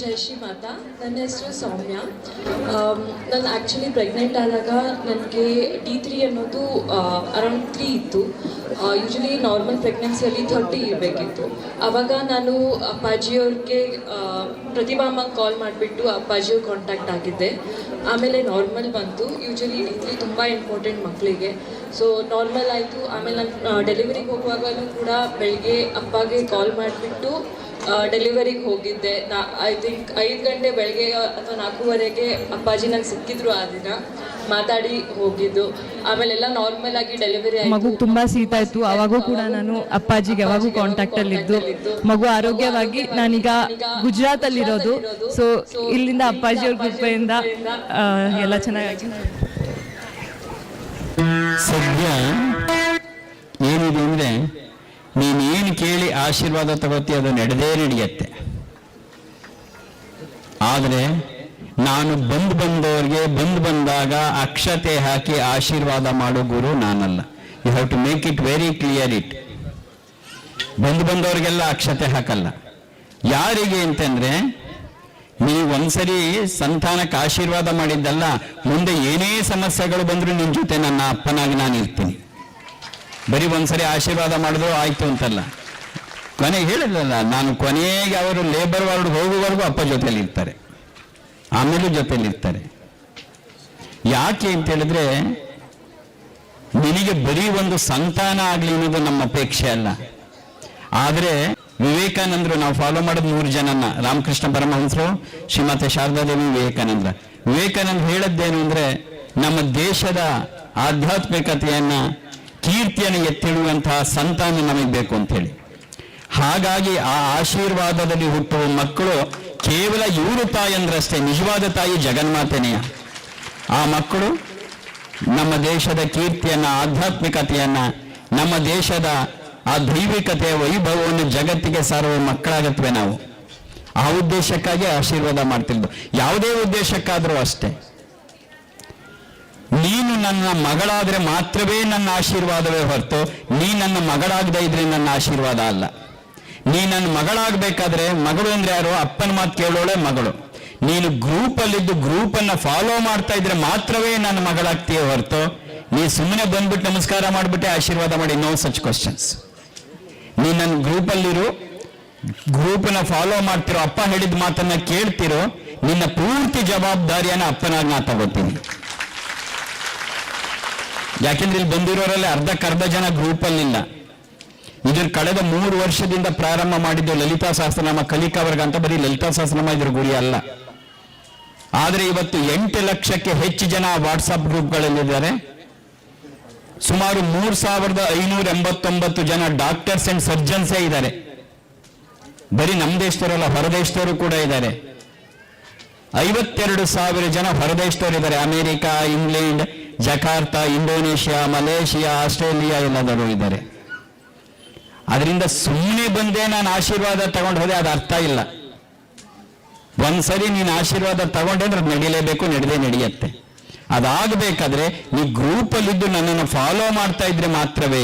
ಜೈ ಶ್ರೀ ಮಾತಾ. ನನ್ನ ಹೆಸರು ಸೌಮ್ಯ. ನಾನು ಆ್ಯಕ್ಚುಲಿ ಪ್ರೆಗ್ನೆಂಟ್ ಆದಾಗ ನನಗೆ ಡಿ ತ್ರೀ ಅನ್ನೋದು ಅರೌಂಡ್ ತ್ರೀ ಇತ್ತು. ಯೂಶಲಿ ನಾರ್ಮಲ್ ಪ್ರೆಗ್ನೆನ್ಸಿಯಲ್ಲಿ ಥರ್ಟಿ ಇರಬೇಕಿತ್ತು. ಆವಾಗ ನಾನು ಅಪ್ಪಾಜಿಯವ್ರಿಗೆ ಪ್ರತಿಭಾಮ ಕಾಲ್ ಮಾಡಿಬಿಟ್ಟು ಅಪ್ಪಾಜಿಯವ್ರ ಕಾಂಟ್ಯಾಕ್ಟ್ ಆಗಿದ್ದೆ. ಆಮೇಲೆ ನಾರ್ಮಲ್ ಬಂತು. ಯೂಶಲಿ ಡಿ ತ್ರೀ ತುಂಬ ಇಂಪಾರ್ಟೆಂಟ್ ಮಕ್ಕಳಿಗೆ ಸೊ ನಾರ್ಮಲ್ ಆಯಿತು. ಆಮೇಲೆ ನಾನು ಡೆಲಿವರಿಗೆ ಹೋಗುವಾಗಲೂ ಕೂಡ ಬೆಳಗ್ಗೆ ಅಪ್ಪಗೆ ಕಾಲ್ ಮಾಡಿಬಿಟ್ಟು ಡೆಲಿವರಿಗೆ ಹೋಗಿದ್ದೆ. ನಾ ಐ ಥಿಂಕ್ ಐದು ಗಂಟೆ ಬೆಳಗ್ಗೆ ಅಥವಾ ನಾಲ್ಕೂವರೆಗೆ ಅಪ್ಪಾಜಿ ನಂಗೆ ಸಿಕ್ಕಿದ್ರು ಆ ದಿನ. ಮಾತಾಡಿ ಹೋಗಿದ್ದು. ಆಮೇಲೆಲ್ಲ ನಾರ್ಮಲ್ ಆಗಿ ಡೆಲಿವರಿ ಮಗು ತುಂಬಾ ಶೀತ ಇತ್ತು ಅವಾಗೂ ಕೂಡ ನಾನು ಅಪ್ಪಾಜಿಗೆ ಯಾವಾಗೂ ಕಾಂಟ್ಯಾಕ್ಟ್ ಅಲ್ಲಿ ಇದ್ದು. ಮಗು ಆರೋಗ್ಯವಾಗಿ ನಾನೀಗ ಗುಜರಾತ್ ಅಲ್ಲಿ ಇರೋದು. ಸೊ ಇಲ್ಲಿಂದ ಅಪ್ಪಾಜಿ ಅವ್ರ ಕೃಪೆಯಿಂದ ಎಲ್ಲ ಚೆನ್ನಾಗಿ ಸದ್ಯ ಏನಿದೆ ಅಂದರೆ ನೀನೇನು ಕೇಳಿ ಆಶೀರ್ವಾದ ತಗೋತಿ, ಅದು ನಡೆದೇ ನಡೆಯುತ್ತೆ. ಆದರೆ ನಾನು ಬಂದು ಬಂದವರಿಗೆ ಬಂದು ಬಂದಾಗ ಅಕ್ಷತೆ ಹಾಕಿ ಆಶೀರ್ವಾದ ಮಾಡೋ ಗುರು ನಾನಲ್ಲ. You have to make it very clear it ಬಂದು ಬಂದವರಿಗೆಲ್ಲ ಅಕ್ಷತೆ ಹಾಕಲ್ಲ. ಯಾರಿಗೆ ಅಂತಂದ್ರೆ ನೀವು ಒಂದ್ಸರಿ ಸಂತಾನಕ್ಕೆ ಆಶೀರ್ವಾದ ಮಾಡಿದ್ದಲ್ಲ, ಮುಂದೆ ಏನೇ ಸಮಸ್ಯೆಗಳು ಬಂದರೂ ನಿನ್ನ ಜೊತೆ ನನ್ನ ಅಪ್ಪನಾಗಿ ನಾನು ಇರ್ತೀನಿ. ಬರೀ ಒಂದ್ಸರಿ ಆಶೀರ್ವಾದ ಮಾಡಿದ್ರು ಆಯ್ತು ಅಂತಲ್ಲ. ಕೊನೆಗೆ ಹೇಳಿಲ್ಲ ನಾನು ಕೊನೆಗೆ ಅವರು ಲೇಬರ್ ವಾರ್ಡ್ ಹೋಗುವವರೆಗೂ ಅಪ್ಪ ಜೊತೆಯಲ್ಲಿ ಇರ್ತಾರೆ. ಆಮೇಲೂ ಜೊತೆಯಲ್ಲಿ ಇರ್ತಾರೆ. ಯಾಕೆ ಅಂತ ಹೇಳಿದ್ರೆ, ನಿನಗೆ ಬರೀ ಒಂದು ಸಂತಾನ ಆಗಲಿ ಅನ್ನೋದು ನಮ್ಮ ಅಪೇಕ್ಷೆ ಅಲ್ಲ. ಆದ್ರೆ ವಿವೇಕಾನಂದರು, ನಾವು ಫಾಲೋ ಮಾಡೋದು ಮೂರು ಜನನ, ರಾಮಕೃಷ್ಣ ಪರಮಹಂಸರು, ಶ್ರೀಮತಿ ಶಾರದಾದೇವಿ ವಿವೇಕಾನಂದ್ರ. ವಿವೇಕಾನಂದ ಹೇಳದ್ದೇನು ಅಂದ್ರೆ, ನಮ್ಮ ದೇಶದ ಆಧ್ಯಾತ್ಮಿಕತೆಯನ್ನ ಕೀರ್ತಿಯನ್ನು ಎತ್ತಿಡುವಂತಹ ಸಂತಾನ ನಮಗೆ ಬೇಕು ಅಂತ ಹೇಳಿ. ಹಾಗಾಗಿ ಆ ಆಶೀರ್ವಾದದಲ್ಲಿ ಹುಟ್ಟುವ ಮಕ್ಕಳು ಕೇವಲ ಇವರು ತಾಯಂದ್ರಷ್ಟೇ ನಿಜವಾದ ತಾಯಿ ಜಗನ್ಮಾತೆನೆಯ? ಆ ಮಕ್ಕಳು ನಮ್ಮ ದೇಶದ ಕೀರ್ತಿಯನ್ನ, ಆಧ್ಯಾತ್ಮಿಕತೆಯನ್ನ, ನಮ್ಮ ದೇಶದ ಆ ದೈವಿಕತೆಯ ವೈಭವವನ್ನು ಜಗತ್ತಿಗೆ ಸಾರುವ ಮಕ್ಕಳಾಗತ್ವೆ ನಾವು. ಆ ಉದ್ದೇಶಕ್ಕಾಗಿ ಆಶೀರ್ವಾದ ಮಾಡ್ತಿದ್ದು ಯಾವುದೇ ಉದ್ದೇಶಕ್ಕಾದರೂ ಅಷ್ಟೇ. ನೀನು ನನ್ನ ಮಗಳಾದ್ರೆ ಮಾತ್ರವೇ ನನ್ನ ಆಶೀರ್ವಾದವೇ ಹೊರತು ನೀ ನನ್ನ ಮಗಳಾಗದೇ ಇದ್ರೆ ನನ್ನ ಆಶೀರ್ವಾದ ಅಲ್ಲ. ನೀ ನನ್ನ ಮಗಳಾಗಬೇಕಾದ್ರೆ ಮಗಳು ಅಂದ್ರೆ ಯಾರು? ಅಪ್ಪನ ಮಾತು ಕೇಳೋಳೆ ಮಗಳು. ನೀನು ಗ್ರೂಪ್ ಅಲ್ಲಿದ್ದು ಗ್ರೂಪ್ ಅನ್ನ ಫಾಲೋ ಮಾಡ್ತಾ ಇದ್ರೆ ಮಾತ್ರವೇ ನನ್ನ ಮಗಳಾಗ್ತೀಯ ಹೊರತು ನೀ ಸುಮ್ಮನೆ ಬಂದ್ಬಿಟ್ಟು ನಮಸ್ಕಾರ ಮಾಡ್ಬಿಟ್ಟೆ ಆಶೀರ್ವಾದ ಮಾಡಿ. ನೋ ಸಚ್ ಕ್ವಶನ್ಸ್ ನೀ ನನ್ನ ಗ್ರೂಪ್ ಅಲ್ಲಿರು ಗ್ರೂಪ್ನ ಫಾಲೋ ಮಾಡ್ತಿರೋ, ಅಪ್ಪ ಹೇಳಿದ ಮಾತನ್ನ ಕೇಳ್ತಿರೋ, ನಿನ್ನ ಪೂರ್ತಿ ಜವಾಬ್ದಾರಿಯನ್ನ ಅಪ್ಪನಾಗಿ ನಾ ತಗೋತೀನಿ. ಯಾಕೆಂದ್ರೆ ಇಲ್ಲಿ ಬಂದಿರೋರಲ್ಲಿ ಅರ್ಧಕ್ಕರ್ಧ ಜನ ಗ್ರೂಪ್ ಅಲ್ಲಿಲ್ಲ ಇದ್ರ ಕಳೆದ ಮೂರು ವರ್ಷದಿಂದ ಪ್ರಾರಂಭ ಮಾಡಿದ್ದು ಲಲಿತಾ ಸಹಸ್ರನಾಮ ಕಲಿಕಾ ವರ್ಗ ಅಂತ ಬರೀ ಲಲಿತಾ ಸಹಸ್ರನಾಮ ಇದ್ರ ಗುರಿ ಅಲ್ಲ. ಆದ್ರೆ ಇವತ್ತು ಎಂಟು ಲಕ್ಷಕ್ಕೆ ಹೆಚ್ಚು ಜನ ವಾಟ್ಸಪ್ ಗ್ರೂಪ್ಗಳಲ್ಲಿದ್ದಾರೆ ಸುಮಾರು ಮೂರ್ ಸಾವಿರದ ಐನೂರ ಎಂಬತ್ತೊಂಬತ್ತು ಜನ ಡಾಕ್ಟರ್ಸ್ ಅಂಡ್ ಸರ್ಜನ್ಸೇ ಇದ್ದಾರೆ. ಬರೀ ನಮ್ಮ ದೇಶದವರಲ್ಲ, ಹೊರದೇಶದವರು ಕೂಡ ಇದ್ದಾರೆ. ಐವತ್ತೆರಡು ಸಾವಿರ ಜನ ಹೊರದೇಶದವರು ಇದ್ದಾರೆ America, England Jakarta, Indonesia, Malaysia, Australia ಎಲ್ಲದರೂ ಇದ್ದಾರೆ. ಅದರಿಂದ ಸುಮ್ಮನೆ ಬಂದೆ ನಾನು ಆಶೀರ್ವಾದ ತಗೊಂಡು ಹೋದೆ, ಅದು ಅರ್ಥ ಇಲ್ಲ. ಒಂದ್ಸರಿ ನೀನು ಆಶೀರ್ವಾದ ತಗೊಂಡೆ ಅಂದ್ರೆ ನಡಿಲೇಬೇಕು, ನಡೆದೇ ನಡೆಯುತ್ತೆ. ಅದಾಗಬೇಕಾದ್ರೆ ನೀ ಗ್ರೂಪಲ್ಲಿದ್ದು ನನ್ನನ್ನು ಫಾಲೋ ಮಾಡ್ತಾ ಇದ್ರೆ ಮಾತ್ರವೇ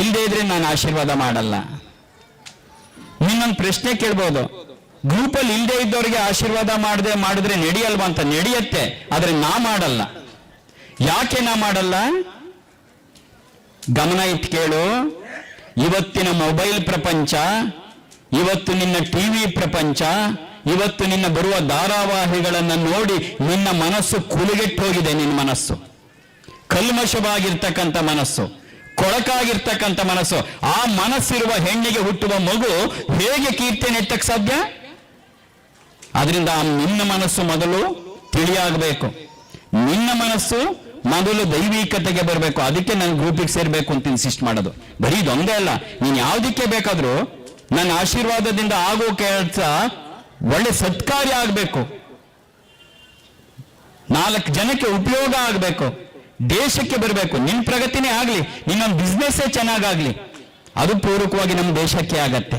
ಇಲ್ಲದೆ ಇದ್ರೆ ನಾನು ಆಶೀರ್ವಾದ ಮಾಡಲ್ಲ. ನಿನ್ನೊಂದು ಪ್ರಶ್ನೆ ಕೇಳ್ಬೋದು. ಗ್ರೂಪಲ್ಲಿ ಇಲ್ಲದೆ ಇದ್ದವರಿಗೆ ಆಶೀರ್ವಾದ ಮಾಡದೆ, ಮಾಡಿದ್ರೆ ನಡೆಯಲ್ವಾ ಅಂತ? ನಡೆಯತ್ತೆ, ಆದರೆ ನಾ ಮಾಡಲ್ಲ. ಯಾಕೆ ನಾ ಮಾಡಲ್ಲ? ಗಮನ ಇಟ್ಟು ಕೇಳು. ಇವತ್ತಿನ ಮೊಬೈಲ್ ಪ್ರಪಂಚ, ಇವತ್ತು ನಿನ್ನ ಟಿವಿ ಪ್ರಪಂಚ, ಇವತ್ತು ನಿನ್ನ ಬರುವ ಧಾರಾವಾಹಿಗಳನ್ನ ನೋಡಿ ನಿನ್ನ ಮನಸ್ಸು ಕುಲುಗೆಟ್ಟು ಹೋಗಿದೆ ನಿನ್ನ ಮನಸ್ಸು. ಕಲ್ಮಶವಾಗಿರ್ತಕ್ಕಂಥ ಮನಸ್ಸು, ಕೊಳಕಾಗಿರ್ತಕ್ಕಂಥ ಮನಸ್ಸು. ಆ ಮನಸ್ಸಿರುವ ಹೆಣ್ಣಿಗೆ ಹುಟ್ಟುವ ಮಗು ಹೇಗೆ ಕೀರ್ತಿ ಎತ್ತಕ್ಕೆ ಸಾಧ್ಯ? ಅದರಿಂದ ಆ ನಿನ್ನ ಮನಸ್ಸು ಮೊದಲು ತಿಳಿಯಾಗಬೇಕು. ನಿನ್ನ ಮನಸ್ಸು ಮೊದಲು ದೈವಿಕತೆಗೆ ಬರಬೇಕು, ಅದಕ್ಕೆ ನನ್ನ ಗ್ರೂಪಿಗೆ ಸೇರ್ಬೇಕು ಅಂತ ಇನ್ಸಿಸ್ಟ್ ಮಾಡೋದು. ಬರೀ ಇದೊಂದೇ ಅಲ್ಲ, ನೀನ್ ಯಾವ್ದಕ್ಕೆ ಬೇಕಾದ್ರೂ ನನ್ನ ಆಶೀರ್ವಾದದಿಂದ ಆಗೋ ಕೆಲಸ ಒಳ್ಳೆ ಸತ್ಕಾರ್ಯ ಆಗ್ಬೇಕು. ನಾಲ್ಕು ಜನಕ್ಕೆ ಉಪಯೋಗ ಆಗ್ಬೇಕು. ದೇಶಕ್ಕೆ ಬರಬೇಕು. ನಿನ್ ಪ್ರಗತಿನೇ ಆಗ್ಲಿ, ನಿನ್ನೊಂದು ಬಿಸ್ನೆಸ್ಸೇ ಚೆನ್ನಾಗಾಗ್ಲಿ. ಅದು ಪೂರಕವಾಗಿ ನಮ್ಮ ದೇಶಕ್ಕೆ ಆಗತ್ತೆ.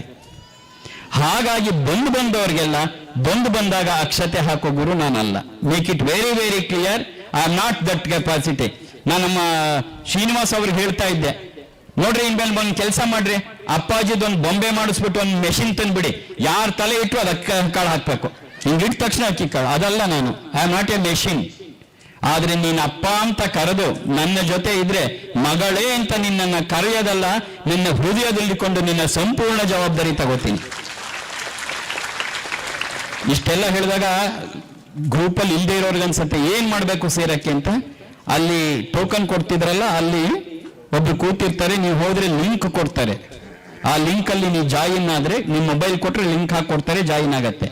ಹಾಗಾಗಿ ಬಂದು ಬಂದವರಿಗೆಲ್ಲ, ಬಂದು ಬಂದಾಗ ಅಕ್ಷತೆ ಹಾಕೋ ಗುರು ನಾನಲ್ಲ. Make it very very clear am not that capacity ನಾನು ನಮ್ಮ ಶ್ರೀನಿವಾಸ್ ಅವ್ರಿಗೆ ಹೇಳ್ತಾ ಇದ್ದೆ. ನೋಡ್ರಿ ಇನ್ಮೇಲೆ ಒಂದ್ ಕೆಲಸ ಮಾಡ್ರಿ. ಅಪ್ಪಾಜಿದೊಂದು ಬೊಂಬೆ ಮಾಡಿಸ್ಬಿಟ್ಟು ಒಂದು ಮೆಷಿನ್ ತಂದ್ಬಿಡಿ. ಯಾರ ತಲೆ ಇಟ್ಟು ಅದಕ್ಕೆ ಕಾಳು ಹಾಕ್ಬೇಕು. ಹಿಂಗೆ ಇಟ್ಟ ತಕ್ಷಣ ಅಕ್ಕಿ ಕಾಳು. ಅದಲ್ಲ ನಾನು. I am not a machine ಆದ್ರೆ ನೀನ್ ಅಪ್ಪ ಅಂತ ಕರೆದು ನನ್ನ ಜೊತೆ ಇದ್ರೆ ಮಗಳೇ ಅಂತ ನಿನ್ನನ್ನ ಕರೆಯೋದಲ್ಲ, ನಿನ್ನ ಹೃದಯದಲ್ಲಿಕೊಂಡು ನಿನ್ನ ಸಂಪೂರ್ಣ ಜವಾಬ್ದಾರಿ ತಗೋತೀನಿ. ಇಷ್ಟೆಲ್ಲ ಹೇಳಿದಾಗ ಗ್ರೂಪಲ್ಲಿ ಇಲ್ಲದೆ ಇರೋರ್ಗೆ ಅನ್ಸತ್ತೆ ಏನು ಮಾಡಬೇಕು ಸೇರಕ್ಕೆ ಅಂತ? ಅಲ್ಲಿ ಟೋಕನ್ ಕೊಡ್ತಿದ್ರಲ್ಲ, ಅಲ್ಲಿ ಒಬ್ರು ಕೂತಿರ್ತಾರೆ, ನೀವು ಹೋದ್ರೆ ಲಿಂಕ್ ಕೊಡ್ತಾರೆ. ಆ ಲಿಂಕ್ ಅಲ್ಲಿ ನೀವು ಜಾಯಿನ್ ಆದ್ರೆ ನಿಮ್ಮ ಮೊಬೈಲ್ ಕೊಟ್ರೆ ಲಿಂಕ್ ಹಾಕಿ ಕೊಡ್ತಾರೆ ಜಾಯಿನ್ ಆಗತ್ತೆ.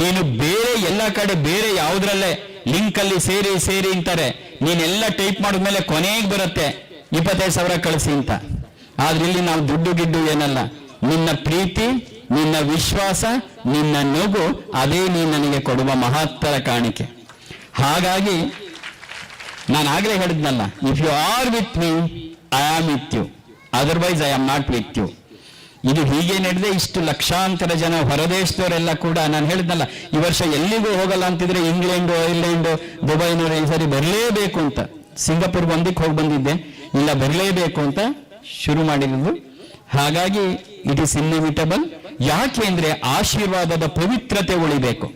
ನೀನು ಬೇರೆ ಎಲ್ಲ ಕಡೆ, ಬೇರೆ ಯಾವುದ್ರಲ್ಲೇ ಲಿಂಕ್ ಅಲ್ಲಿ ಸೇರಿ ಸೇರಿ ಅಂತಾರೆ, ನೀನೆಲ್ಲ ಟೈಪ್ ಮಾಡಿದ್ಮೇಲೆ ಕೊನೆಗೆ ಬರುತ್ತೆ, ಇಪ್ಪತ್ತೈದು ಸಾವಿರ ಕಳಿಸಿ ಅಂತ. ಆದ್ರೆ ಇಲ್ಲಿ ನಾವು ದುಡ್ಡು ಗಿಡ್ಡು ಏನಲ್ಲ, ನಿನ್ನ ಪ್ರೀತಿ ನಿನ್ನ ವಿಶ್ವಾಸ, ನಿನ್ನ ನಗು, ಅದೇ ನೀ ನನಗೆ ಕೊಡುವ ಮಹತ್ತರ ಕಾಣಿಕೆ. ಹಾಗಾಗಿ ನಾನು ಆಗಲೇ ಹೇಳಿದ್ನಲ್ಲ if you are with me I am with you otherwise I am not with you ಇದು ಹೀಗೆ ನಡೆದೇ ಇಷ್ಟು ಲಕ್ಷಾಂತರ ಜನ ಹೊರದೇಶದವರೆಲ್ಲ ಕೂಡ ನಾನು ಹೇಳಿದ್ನಲ್ಲ, ಈ ವರ್ಷ ಎಲ್ಲಿಗೂ ಹೋಗಲ್ಲ ಅಂತಿದ್ರೆ ಇಂಗ್ಲೆಂಡು, ಐರ್ಲೆಂಡು, ದುಬೈನವರು ಈ ಸರಿ ಬರಲೇಬೇಕು ಅಂತ. ಸಿಂಗಾಪುರ್ ಒಂದಕ್ಕೆ ಹೋಗಿ ಬಂದಿದ್ದೆ, ಇಲ್ಲ ಬರಲೇಬೇಕು ಅಂತ ಶುರು ಮಾಡಿರೋದು ಹಾಗಾಗಿ ಇಟ್ ಇಸ್ ಇನ್ನಿವಿಟಬಲ್ ಯಾಕೆ ಅಂದ್ರೆ ಆಶೀರ್ವಾದದ ಪವಿತ್ರತೆ ಉಳಿಬೇಕು.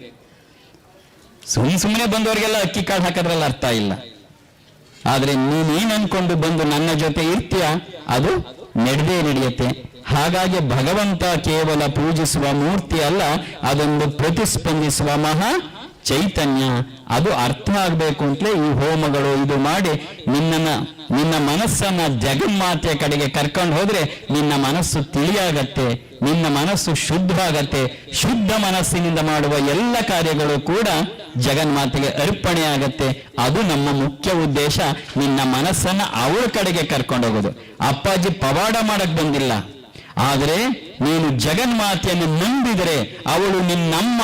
ಸುಮ್ ಸುಮ್ಮನೆ ಬಂದವರಿಗೆಲ್ಲ ಅಕ್ಕಿ ಕಾಳು ಹಾಕೋದ್ರಲ್ಲಿ ಅರ್ಥ ಇಲ್ಲ. ಆದ್ರೆ ನೀನೇನ್ ಅನ್ಕೊಂಡು ಬಂದು ನನ್ನ ಜೊತೆ ಇರ್ತೀಯ? ಅದು ನಡೆದೇ ನಡೆಯುತ್ತೆ. ಹಾಗಾಗಿ ಭಗವಂತ ಕೇವಲ ಪೂಜಿಸುವ ಮೂರ್ತಿ ಅಲ್ಲ, ಅದೊಂದು ಪ್ರತಿಸ್ಪಂದಿಸುವ ಮಹಾ ಚೈತನ್ಯ, ಅದು ಅರ್ಥ ಆಗಬೇಕು ಅಂತಲೇ ಈ ಹೋಮಗಳು ಇದು ಮಾಡಿ ನಿನ್ನ ನಿನ್ನ ಮನಸ್ಸನ್ನ ಜಗನ್ಮಾತೆಯ ಕಡೆಗೆ ಕರ್ಕೊಂಡು ಹೋದ್ರೆ ನಿನ್ನ ಮನಸ್ಸು ತಿಳಿಯಾಗತ್ತೆ, ನಿನ್ನ ಮನಸ್ಸು ಶುದ್ಧ ಆಗತ್ತೆ ಶುದ್ಧ ಮನಸ್ಸಿನಿಂದ ಮಾಡುವ ಎಲ್ಲ ಕಾರ್ಯಗಳು ಕೂಡ ಜಗನ್ಮಾತೆಗೆ ಅರ್ಪಣೆ ಆಗತ್ತೆ ಅದು ನಮ್ಮ ಮುಖ್ಯ ಉದ್ದೇಶ, ನಿನ್ನ ಮನಸ್ಸನ್ನ ಅವಳ ಕಡೆಗೆ ಕರ್ಕೊಂಡು ಹೋಗೋದು. ಅಪ್ಪಾಜಿ ಪವಾಡ ಮಾಡಕ್ ಬಂದಿಲ್ಲ. ಆದರೆ ನೀನು ಜಗನ್ಮಾತೆಯನ್ನು ನಂಬಿದರೆ ಅವಳು ನಿನ್ನಮ್ಮ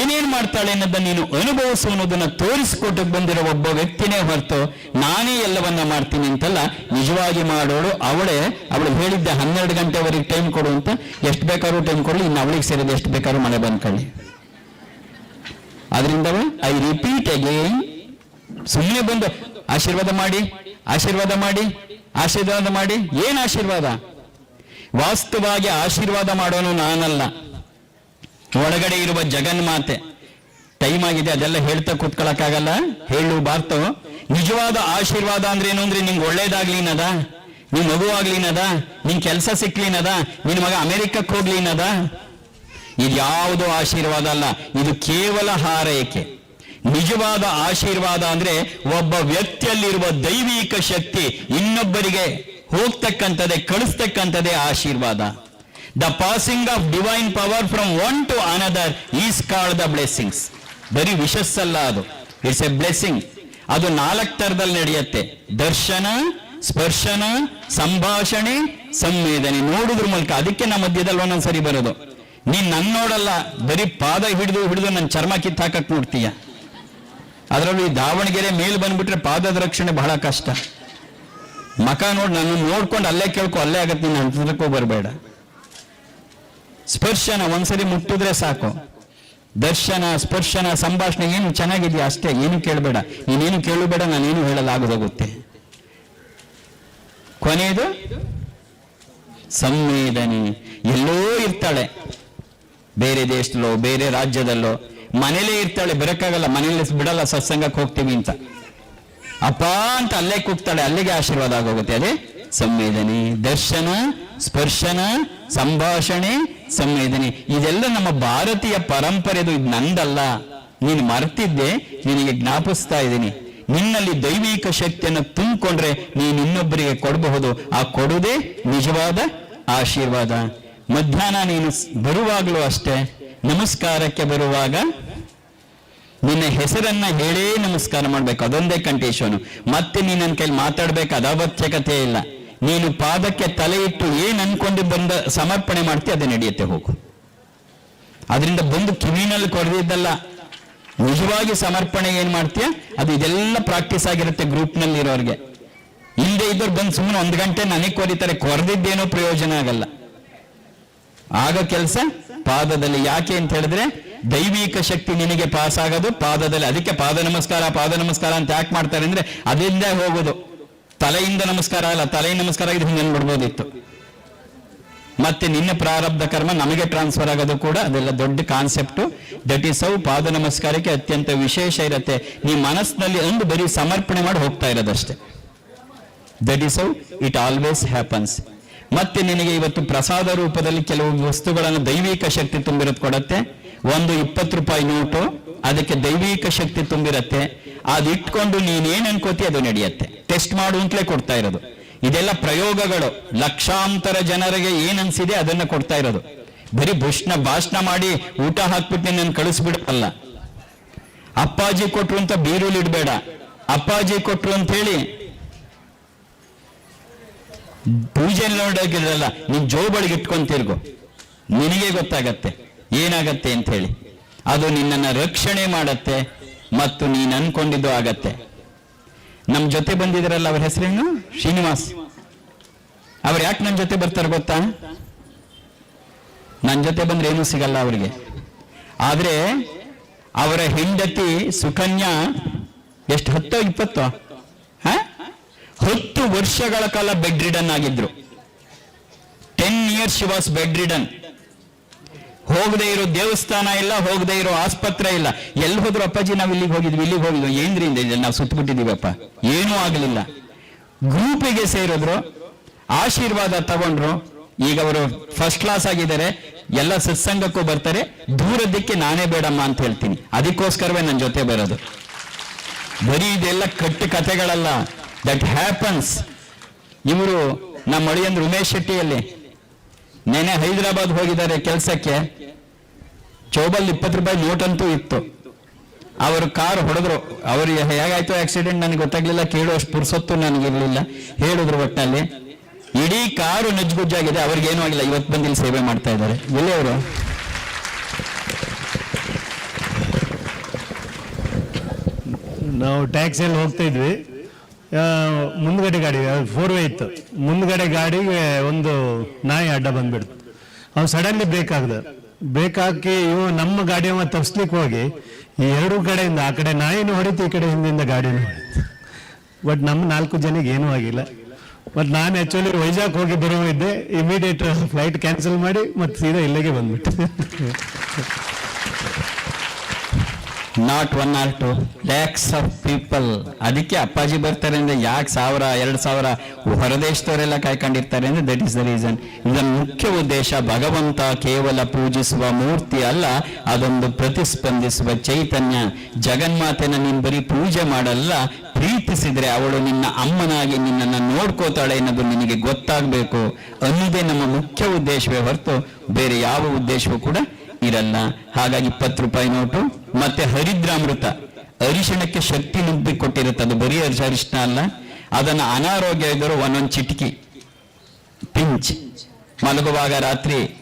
ಏನೇನ್ ಮಾಡ್ತಾಳೆ ಅನ್ನೋದನ್ನ ನೀನು ಅನುಭವಿಸು ಅನ್ನೋದನ್ನ ತೋರಿಸಿಕೊಟ್ಟು ಬಂದಿರೋ ಒಬ್ಬ ವ್ಯಕ್ತಿನೇ ಹೊರತು ನಾನೇ ಎಲ್ಲವನ್ನ ಮಾಡ್ತೀನಿ ಅಂತಲ್ಲ ನಿಜವಾಗಿ ಮಾಡೋಳು ಅವಳೇ. ಅವಳು ಹೇಳಿದ್ದೆ ಹನ್ನೆರಡು ಗಂಟೆವರೆಗೆ ಟೈಮ್ ಕೊಡು ಅಂತ. ಎಷ್ಟು ಬೇಕಾದ್ರೂ ಟೈಮ್ ಕೊಡಲಿ, ಇನ್ನು ಅವಳಿಗೆ ಸೇರಿದ ಎಷ್ಟು ಬೇಕಾದ್ರೂ ಮನೆ ಬಂದ್ಕೊಳ್ಳಿ ಅದರಿಂದ ಐ ರಿಪೀಟ್ ಅಗೇನ್ ಸುಮ್ಮನೆ ಬಂದು, ಆಶೀರ್ವಾದ ಮಾಡಿ ಆಶೀರ್ವಾದ ಮಾಡಿ ಆಶೀರ್ವಾದ ಮಾಡಿ, ಏನ್ ಆಶೀರ್ವಾದ? ವಾಸ್ತವವಾಗಿ ಆಶೀರ್ವಾದ ಮಾಡೋನು ನಾನಲ್ಲ. ಒಳಗಡೆ ಇರುವ ಜಗನ್ಮಾತೆ ಟೈಮ್ ಆಗಿದೆ, ಅದೆಲ್ಲ ಹೇಳ್ತಾ ಕೂತ್ಕೊಳಕ್ಕಾಗಲ್ಲ? ಹೇಳು ಬಾರ್ತು. ನಿಜವಾದ ಆಶೀರ್ವಾದ ಅಂದ್ರೆ ಏನು ಅಂದ್ರೆ ನಿಮ್ಗೆ ಒಳ್ಳೇದಾಗ್ಲಿನದ ನಿನ್ ಮಗು ಆಗ್ಲಿನದ ನಿನ್ ಕೆಲಸ ಸಿಕ್ಲಿನದ ನಿನ್ ಮಗ ಅಮೆರಿಕಕ್ಕೆ ಹೋಗ್ಲಿನದ ಇದು ಯಾವುದೋ ಆಶೀರ್ವಾದ ಅಲ್ಲ. ಇದು ಕೇವಲ ಹಾರೈಕೆ. ನಿಜವಾದ ಆಶೀರ್ವಾದ ಅಂದ್ರೆ ಒಬ್ಬ ವ್ಯಕ್ತಿಯಲ್ಲಿರುವ ದೈವಿಕ ಶಕ್ತಿ ಇನ್ನೊಬ್ಬರಿಗೆ. ಹೋಗ್ತಕ್ಕಂಥದ್ದೇ, ಕಳಿಸ್ತಕ್ಕಂಥದ್ದೇ ಆಶೀರ್ವಾದ. The passing of divine power from one to another is called the blessings ಬರೀ ವಿಶಸ್ ಅಲ್ಲ ಅದು. ಇಟ್ಸ್ ಎ ಬ್ಲೆಸ್ಸಿಂಗ್ ಅದು ನಾಲ್ಕು ತರದಲ್ಲಿ ನಡೆಯುತ್ತೆ. ದರ್ಶನ, ಸ್ಪರ್ಶನ, ಸಂಭಾಷಣೆ, ಸಂವೇದನೆ. ನೋಡುದ್ರ ಮೂಲಕ ಅದಕ್ಕೆ ನಮ್ಮ ಮಧ್ಯದಲ್ಲಿ ಒಂದೊಂದ್ಸರಿ ಬರೋದು. ನೀನ್ ನನ್ ನೋಡಲ್ಲ, ಬರೀ ಪಾದ ಹಿಡಿದು ಹಿಡಿದು ನನ್ನ ಚರ್ಮ ಕಿತ್ತಾಕಕ್ ನೋಡ್ತೀಯ? ಅದರಲ್ಲೂ ಈ ದಾವಣಗೆರೆ ಮೇಲ್ ಬಂದ್ಬಿಟ್ರೆ ಪಾದದ ರಕ್ಷಣೆ ಬಹಳ ಕಷ್ಟ. ಮಕ ನೋಡ್ ನಾನು ನೋಡ್ಕೊಂಡು ಅಲ್ಲೇ ಕೇಳ್ಕೊ, ಅಲ್ಲೇ ಆಗತ್ತೆ, ನೀನು ಹಂತದಕ್ಕೂ ಬರಬೇಡ. ಸ್ಪರ್ಶನ, ಒಂದ್ಸರಿ ಮುಟ್ಟಿದ್ರೆ ಸಾಕು. ದರ್ಶನ, ಸ್ಪರ್ಶನ, ಸಂಭಾಷಣೆ ಏನು ಚೆನ್ನಾಗಿದೆಯಾ ಅಷ್ಟೇ, ಏನು ಕೇಳಬೇಡ. ನೀನೇನು ಕೇಳಬೇಡ, ನಾನೇನು ಹೇಳಲಾಗದೋಗುತ್ತೆ ಕೊನೆಯದು, ಸಂವೇದನೆ. ಎಲ್ಲೋ ಇರ್ತಾಳೆ. ಬೇರೆ ದೇಶದಲ್ಲೋ, ಬೇರೆ ರಾಜ್ಯದಲ್ಲೋ, ಮನೇಲೇ ಇರ್ತಾಳೆ ಬರೋಕ್ಕಾಗಲ್ಲ ಮನೇಲಿ ಬಿಡಲ್ಲ, ಸತ್ಸಂಗಕ್ಕೆ ಹೋಗ್ತೀವಿ ಅಂತ. ಅಪ್ಪ ಅಂತ ಅಲ್ಲೇ ಕೂಗ್ತಾಳೆ, ಅಲ್ಲಿಗೆ ಆಶೀರ್ವಾದ ಆಗೋಗುತ್ತೆ ಅದೇ ಸಂವೇದನೆ, ದರ್ಶನ, ಸ್ಪರ್ಶನ, ಸಂಭಾಷಣೆ, ಸಂವೇದನೆ. ಇದೆಲ್ಲ ನಮ್ಮ ಭಾರತೀಯ ಪರಂಪರೆದು ಇದು ನಂದಲ್ಲ. ನೀನು ಮರ್ತಿದ್ದೆ, ನಿನಗೆ ಜ್ಞಾಪಿಸ್ತಾ ಇದ್ದೀನಿ. ನಿನ್ನಲ್ಲಿ ದೈವಿಕ ಶಕ್ತಿಯನ್ನು ತುಂಬಿಕೊಂಡ್ರೆ ನೀನು ಇನ್ನೊಬ್ಬರಿಗೆ ಕೊಡಬಹುದು. ಆ ಕೊಡುವುದೇ ನಿಜವಾದ ಆಶೀರ್ವಾದ. ಮಧ್ಯಾಹ್ನ ನೀನು ಬರುವಾಗಲೂ ಅಷ್ಟೇ, ನಮಸ್ಕಾರಕ್ಕೆ ಬರುವಾಗ ನಿನ್ನ ಹೆಸರನ್ನ ಹೇಳೇ ನಮಸ್ಕಾರ ಮಾಡ್ಬೇಕು. ಅದೊಂದೇ ಕಂಠೇಶ್ವನು ಮತ್ತೆ ನೀನ್ ನನ್ನ ಕೈಲಿ ಮಾತಾಡ್ಬೇಕು ಅದ ಅವಶ್ಯಕತೆ ಇಲ್ಲ. ನೀನು ಪಾದಕ್ಕೆ ತಲೆ ಇಟ್ಟು ಏನ್ ಅನ್ಕೊಂಡು ಬಂದ ಸಮರ್ಪಣೆ ಮಾಡ್ತೀಯ ಅದೇ ನಡೆಯುತ್ತೆ, ಹೋಗು. ಅದರಿಂದ ಬಂದು ಕಿವಿನಲ್ಲಿ ಕೊರೆದಿದ್ದಲ್ಲ ನಿಜವಾಗಿ ಸಮರ್ಪಣೆ ಏನ್ ಮಾಡ್ತೀಯ? ಅದು ಇದೆಲ್ಲ ಪ್ರಾಕ್ಟೀಸ್ ಆಗಿರುತ್ತೆ ಗ್ರೂಪ್ನಲ್ಲಿ ಇರೋರಿಗೆ ಹಿಂದೆ ಇದ್ದವ್ರು ಬಂದು ಸುಮ್ಮನೆ ಒಂದ್ ಗಂಟೆ ನನಗೆ ಕೊರಿತಾರೆ, ಕೊರೆದಿದ್ದೇನೋ ಪ್ರಯೋಜನ ಆಗಲ್ಲ. ಆಗ ಕೆಲಸ ಪಾದದಲ್ಲಿ. ಯಾಕೆ ಅಂತ ಹೇಳಿದ್ರೆ ದೈವಿಕ ಶಕ್ತಿ ನಿನಗೆ ಪಾಸ್ ಆಗೋದು ಪಾದದಲ್ಲಿ ಅದಕ್ಕೆ ಪಾದ ನಮಸ್ಕಾರ ಪಾದ ನಮಸ್ಕಾರ ಅಂತ ಯಾಕೆ ಮಾಡ್ತಾರೆ ಅಂದ್ರೆ ಅದರಿಂದ ಹೋಗೋದು. ತಲೆಯಿಂದ ನಮಸ್ಕಾರ ಅಲ್ಲ, ತಲೆಯಿಂದ ನಮಸ್ಕಾರ ಇದು ಹಿಂಗೆ ಬಿಡ್ಬೋದಿತ್ತು ಮತ್ತೆ ನಿನ್ನ ಪ್ರಾರಬ್ಧ ಕರ್ಮ ನಮಗೆ ಟ್ರಾನ್ಸ್ಫರ್ ಆಗೋದು ಕೂಡ ಅದೆಲ್ಲ ದೊಡ್ಡ ಕಾನ್ಸೆಪ್ಟ್ ದಟ್ ಈಸ್ ಸೌ ಪಾದ ನಮಸ್ಕಾರಕ್ಕೆ ಅತ್ಯಂತ ವಿಶೇಷ ಇರುತ್ತೆ. ನೀ ಮನಸ್ಸಿನಲ್ಲಿ ಒಂದು ಬರೀ ಸಮರ್ಪಣೆ ಮಾಡಿ ಹೋಗ್ತಾ ಇರೋದಷ್ಟೇ. That is how it always happens ಮತ್ತೆ ನಿನಗೆ ಇವತ್ತು ಪ್ರಸಾದ ರೂಪದಲ್ಲಿ ಕೆಲವು ವಸ್ತುಗಳನ್ನು ದೈವಿಕ ಶಕ್ತಿ ತುಂಬಿರೋದು ಕೊಡತ್ತೆ. ಒಂದು ಇಪ್ಪತ್ತು ರೂಪಾಯಿ ನೋಟು, ಅದಕ್ಕೆ ದೈವಿಕ ಶಕ್ತಿ ತುಂಬಿರತ್ತೆ. ಅದು ಇಟ್ಕೊಂಡು ನೀನೇನ್ ಅನ್ಕೋತಿ ಅದು ನಡೆಯುತ್ತೆ. ಟೆಸ್ಟ್ ಮಾಡು ಅಂತಲೇ ಕೊಡ್ತಾ ಇರೋದು. ಇದೆಲ್ಲ ಪ್ರಯೋಗಗಳು. ಲಕ್ಷಾಂತರ ಜನರಿಗೆ ಏನ್ ಅನ್ಸಿದೆ ಅದನ್ನ ಕೊಡ್ತಾ ಇರೋದು. ಬರೀ ಭುಷ್ಣ ಭಾಷಣ ಮಾಡಿ ಊಟ ಹಾಕ್ಬಿಟ್ಟು ನಿನ್ನ ಕಳಿಸ್ಬಿಡಲ್ಲ. ಅಪ್ಪಾಜಿ ಕೊಟ್ರು ಅಂತ ಬೀರುಲ್ ಇಡ್ಬೇಡ. ಅಪ್ಪಾಜಿ ಕೊಟ್ರು ಅಂತ ಹೇಳಿ. ಪೂಜೆ ನೋಡೋಕಿರಲ್ಲ ನೀನ್ ಜೋಬಳಿಗೆ ಇಟ್ಕೊಂತಿರ್ಗು ನಿನಗೆ ಗೊತ್ತಾಗತ್ತೆ. ಏನಾಗತ್ತೆ ಅಂತ ಹೇಳಿ. ಅದು ನಿನ್ನನ್ನ ರಕ್ಷಣೆ ಮಾಡತ್ತೆ ಮತ್ತು ನೀನ್ ಅನ್ಕೊಂಡಿದ್ದು ಆಗತ್ತೆ. ನಮ್ಮ ಜೊತೆ ಬಂದಿದ್ರಲ್ಲ ಅವ್ರ ಹೆಸರೇನು? ಶ್ರೀನಿವಾಸ್. ಅವ್ರು ಯಾಕೆ ನನ್ನ ಜೊತೆ ಬರ್ತಾರೆ ಗೊತ್ತಾ? ನನ್ನ ಜೊತೆ ಬಂದ್ರೆ ಏನೂ ಸಿಗಲ್ಲ ಅವರಿಗೆ. ಆದ್ರೆ ಅವರ ಹೆಂಡತಿ ಸುಕನ್ಯಾ ಎಷ್ಟು ಹತ್ತೋ ಇಪ್ಪತ್ತೋ? ಹತ್ತು ವರ್ಷಗಳ ಕಾಲ ಬೆಡ್ ರಿಡನ್ ಆಗಿದ್ರು. Ten years she was bedridden ಹೋಗದೆ ಇರೋ ದೇವಸ್ಥಾನ ಇಲ್ಲ, ಹೋಗದೆ ಇರೋ ಆಸ್ಪತ್ರೆ ಇಲ್ಲ. ಎಲ್ಲಿ ಹೋದ್ರು ಅಪ್ಪಾಜಿ, ನಾವು ಇಲ್ಲಿಗೆ ಹೋಗಿದ್ವಿ ಇಲ್ಲಿಗೆ ಹೋಗಿದ್ವಿ. ಏನ್ರಿಂದ ನಾವು ಸುತ್ತಬಿಟ್ಟಿದೀವಪ್ಪ ಏನೂ ಆಗಲಿಲ್ಲ. ಗ್ರೂಪಿಗೆ ಸೇರಿದ್ರು, ಆಶೀರ್ವಾದ ತಗೊಂಡ್ರು. ಈಗ ಅವರು ಫಸ್ಟ್ ಕ್ಲಾಸ್ ಆಗಿದ್ದಾರೆ. ಎಲ್ಲ ಸತ್ಸಂಗಕ್ಕೂ ಬರ್ತಾರೆ. ದೂರದಕ್ಕೆ ನಾನೇ ಬೇಡಮ್ಮ ಅಂತ ಹೇಳ್ತೀನಿ. ಅದಕ್ಕೋಸ್ಕರವೇ ನನ್ನ ಜೊತೆ ಬರೋದು. ಬರೀ ಇದೆಲ್ಲ ಕಟ್ಟು ಕಥೆಗಳಲ್ಲ. ದಟ್ ಹ್ಯಾಪನ್ಸ್ ಇವರು ನಮ್ಮ ಅಳಿಯಂದ್ರು ಉಮೇಶ್ ಶೆಟ್ಟಿಯಲ್ಲಿ. ನೆನೆ ಹೈದರಾಬಾದ್ ಹೋಗಿದ್ದಾರೆ ಕೆಲಸಕ್ಕೆ. ಚೌಬಲ್ ಇಪ್ಪತ್ತು ರೂಪಾಯಿ ನೋಟ್ ಅಂತೂ ಇತ್ತು. ಅವರು ಕಾರ್ ಹೊಡೆದ್ರು. ಅವರಿಗೆ ಹೇಗಾಯ್ತು ಆಕ್ಸಿಡೆಂಟ್ ನನಗೆ ಗೊತ್ತಾಗ್ಲಿಲ್ಲ. ಕೇಳುವಷ್ಟು ಪುರ್ಸೊತ್ತು ನನಗಿರ್ಲಿಲ್ಲ ಹೇಳಿದ್ರು ಒಟ್ಟಿನಲ್ಲಿ ಇಡೀ ಕಾರು ನಜ್ಗುಜ್ಜಾಗಿದೆ. ಅವ್ರಿಗೇನೂ ಆಗಿಲ್ಲ. ಇವತ್ತು ಬಂದು ಇಲ್ಲಿ ಸೇವೆ ಮಾಡ್ತಾ ಇದ್ದಾರೆ. ಎಲ್ಲೋ ಅವರು? ನಾವು ಟ್ಯಾಕ್ಸಿಯಲ್ಲಿ ಹೋಗ್ತಾ ಇದ್ವಿ. ಮುಂದ್ಗಡೆ ಗಾಡಿ ಫೋರ್ ವೇ ಇತ್ತು. ಮುಂದ್ಗಡೆ ಗಾಡಿಗೆ ಒಂದು ನಾಯಿ ಅಡ್ಡ ಬಂದ್ಬಿಡ್ತು. ಅವ್ನು ಸಡನ್ಲಿ ಬ್ರೇಕ್ ಆಗ್ದ. ಬ್ರೇಕ್ ಹಾಕಿ ಇವು ನಮ್ಮ ಗಾಡಿಯವ ತಪ್ಸ್ಲಿಕ್ಕೆ ಹೋಗಿ ಈ ಎರಡು ಕಡೆಯಿಂದ, ಆ ಕಡೆ ನಾಯಿನೂ ಹೊಡಿತು, ಈ ಕಡೆ ಹಿಂದಿಂದ ಗಾಡಿನೂ ಹೊಡಿತು. ಬಟ್ ನಮ್ಮ ನಾಲ್ಕು ಜನಕ್ಕೆ ಏನೂ ಆಗಿಲ್ಲ. ಬಟ್ ನಾನು ಆ್ಯಕ್ಚುಲಿ ವೈಜಾಗ್ ಹೋಗಿ ಬರುವಿದ್ದೆ ಇಮಿಡಿಯೇಟ್ ಫ್ಲೈಟ್ ಕ್ಯಾನ್ಸಲ್ ಮಾಡಿ ಮತ್ತೆ ಸೀದಾ ಇಲ್ಲಿಗೆ ಬಂದ್ಬಿಟ್ಟೆ. Not one or two lakhs of people ಅದಕ್ಕೆ ಅಪ್ಪಾಜಿ ಬರ್ತಾರೆ ಅಂದರೆ ಯಾಕೆ ಸಾವಿರ, ಎರಡು ಸಾವಿರ? ಹೊರದೇಶದವರೆಲ್ಲ ಕಾಯ್ಕೊಂಡಿರ್ತಾರೆ ಅಂದರೆ ದಟ್ ಈಸ್ ದ ರೀಸನ್ ಇದರ ಮುಖ್ಯ ಉದ್ದೇಶ ಭಗವಂತ ಕೇವಲ ಪೂಜಿಸುವ ಮೂರ್ತಿ ಅಲ್ಲ, ಅದೊಂದು ಪ್ರತಿಸ್ಪಂದಿಸುವ ಚೈತನ್ಯ. ಜಗನ್ಮಾತೆನ ನೀನು ಬರೀ ಪೂಜೆ ಮಾಡಲ್ಲ, ಪ್ರೀತಿಸಿದ್ರೆ ಅವಳು ನಿನ್ನ ಅಮ್ಮನಾಗಿ ನಿನ್ನನ್ನು ನೋಡ್ಕೋತಾಳೆ ಅನ್ನೋದು ನಿನಗೆ ಗೊತ್ತಾಗಬೇಕು ಅನ್ನೋದೇ ನಮ್ಮ ಮುಖ್ಯ ಉದ್ದೇಶವೇ ಹೊರತು ಬೇರೆ ಯಾವ ಉದ್ದೇಶವೂ ಕೂಡ ಇರಲ್ಲ ಹಾಗಾಗಿ ಇಪ್ಪತ್ತು ರೂಪಾಯಿ ನೋಟು. ಮತ್ತೆ ಹರಿದ್ರಾಮೃತ. ಅರಿಶಿಣಕ್ಕೆ ಶಕ್ತಿ ನುಗ್ಗಿ ಕೊಟ್ಟಿರುತ್ತೆ. ಅದು ಬರೀ ಅರಿಶ ಅರಿಶಿಣ ಅಲ್ಲ. ಅದನ್ನ ಅನಾರೋಗ್ಯ ಇದ್ದರು ಒಂದೊಂದು ಚಿಟಿಕಿ. ಪಿಂಚ್. ಮಲಗುವಾಗ ರಾತ್ರಿ